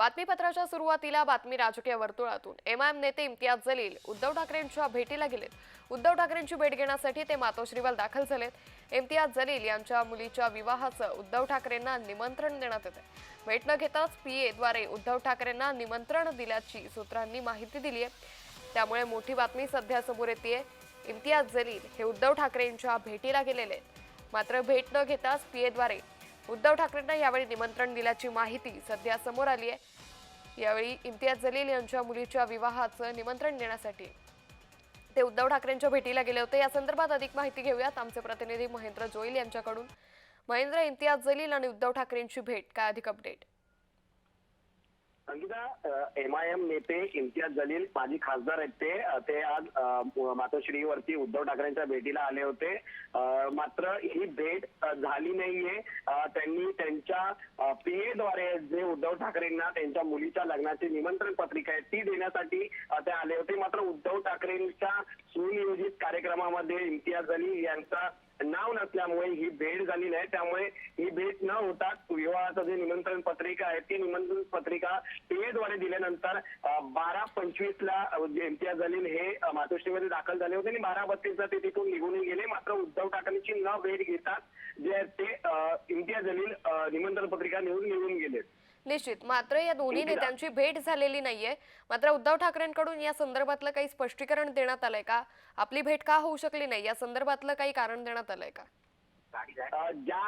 बातमीपत्राच्या सुरुवातीला बातमी राजकीय वर्तुळातून. एम एम नेते इम्तियाज जलील उद्धव ठाकरेंच्या भेटीला गेलेत. उद्धव ठाकरेंची भेट घेण्यासाठी ते मातोश्रीवर दाखल झालेत. इम्तियाज जलील यांच्या मुलीच्या विवाहाचं उद्धव ठाकरेंना निमंत्रण देण्यात येतं भेट न घेताच पीएद्वारे उद्धव ठाकरेंना निमंत्रण दिल्याची सूत्रांनी माहिती दिली आहे त्यामुळे मोठी बातमी सध्या समोर येते इम्तियाज जलील हे उद्धव ठाकरेंच्या भेटीला गेलेले आहेत. मात्र भेट न घेताच पीएद्वारे उद्धव ठाकरेंना यावेळी निमंत्रण दिल्याची माहिती सध्या समोर आली आहे. यावेळी इम्तियाज जलील यांच्या मुलीच्या विवाहाचं निमंत्रण देण्यासाठी ते उद्धव ठाकरेंच्या भेटीला गेले होते. या संदर्भात अधिक माहिती घेऊयात. आमचे प्रतिनिधी महेंद्र जोईल यांच्याकडून. महेंद्र इम्तियाज जलील आणि उद्धव ठाकरेंची भेट. काय अधिक update Sangeeta M I M नेते इम्तियाज जलील माजी खासदार आहेत ते. ते आज मातोश्रीवरती उद्धव ठाकरेंच्या भेटीला आले होते. मात्र ही भेट झाली नाहीये. त्यांनी त्यांच्या पीएद्वारे जे उद्धव ठाकरेंना त्यांच्या मुलीच्या लग्नाची निमंत्रण पत्रिका आहे ती देण्यासाठी ते आले होते. मात्र उद्धव ठाकरेंच्या सुनियोजित कार्यक्रमामध्ये इम्तियाज अली यांचा नाव नसल्यामुळे ही भेट झाली नाही. त्यामुळे ही भेट न होता विवाहाचं जे निमंत्रण पत्रिका आहे ती निमंत्रण पत्रिका पीएद्वारे दिल्यानंतर बारा पंचवीस ला जे इम्तियाज जलील हे मातोश्रीमध्ये दाखल झाले होते आणि बारा बत्तीसला ते तिथून निघून गेले. मात्र उद्धव ठाकरेंची न भेट घेतात जे आहेत ते अ, इम्तियाज जलील अ, निमंत्रण पत्रिका निवडून निघून गेले निश्चित. मात्र या दोन्ही. नेत्यांची भेट झालेली नाहीये. मात्र उद्धव ठाकरेंकडून या संदर्भातलं काही स्पष्टीकरण देण्यात आलंय का? आपली भेट का होऊ शकली नाही? या संदर्भातलं काही कारण देण्यात आलंय का? ज्या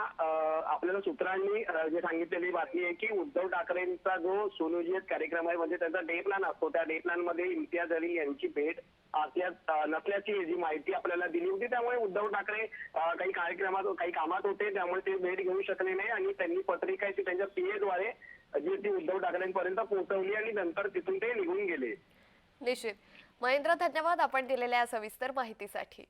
आपल्याला सूत्रांनी जे सांगितलेली बातमी आहे की उद्धव ठाकरेंचा जो सुनियोजित कार्यक्रम आहे म्हणजे त्यांचा डे प्लॅन असतो. त्या डे प्लॅनमध्ये इम्तियाज अली यांची भेट नसल्याची जी माहिती आपल्याला दिली होती त्यामुळे उद्धव ठाकरे काही कार्यक्रमात काही कामात होते त्यामुळे ते भेट घेऊ शकले नाही आणि त्यांनी पत्रिका ती त्यांच्या पीए द्वारे जी ती उद्धव ठाकरेंपर्यंत पोहोचवली आणि नंतर तिथून ते निघून गेले. निश्चित. महेंद्र धन्यवाद आपण दिलेल्या सविस्तर माहितीसाठी.